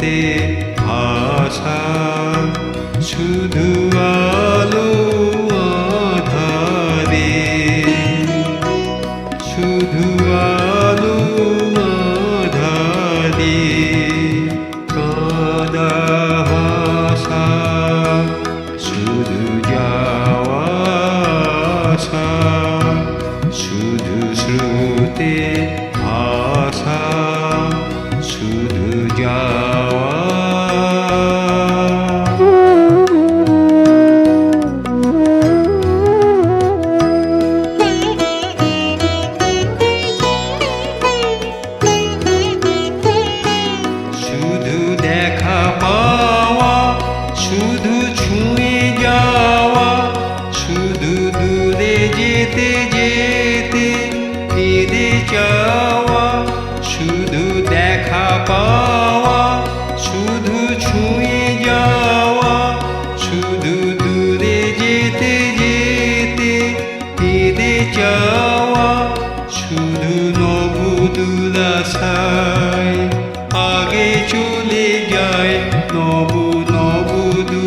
আলোতে আশা শুধু আলো আধারে। শুধু আলো আধারে কাদা হাসা শুধু দেখা পাওয়া, শুধু ছুঁয়ে যাওয়া, শুধু দূরে যেতে যেতে কেঁদে যাওয়া, শুধু নবদুলাশায় আগে চলে যায়, নব নবদুলাশায়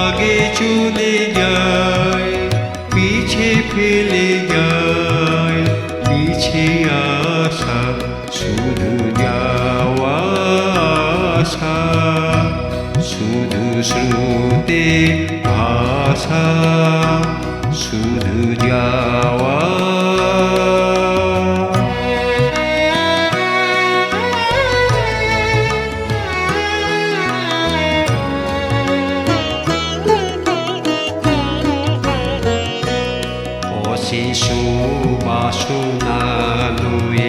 আগে চলে যায়, পিছে ফেলে যায়, পিছে আসা শুধু যাওয়া আসা শুধু শ্রুতে ভাষা শুধু যাওয়া। অশেষ বাসনা লয়ে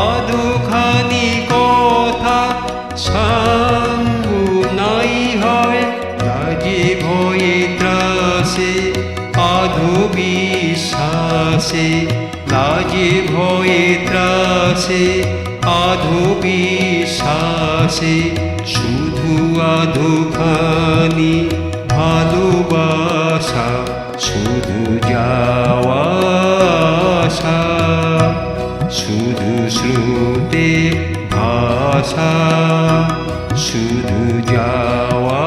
আধো কথা নাই হয় ভয়ে লাজে ভয়ে ত্রাসে আধো বিশ্বাসে শুধু আধো খানি ভালোবাসা, শুধু যাওয়া jawa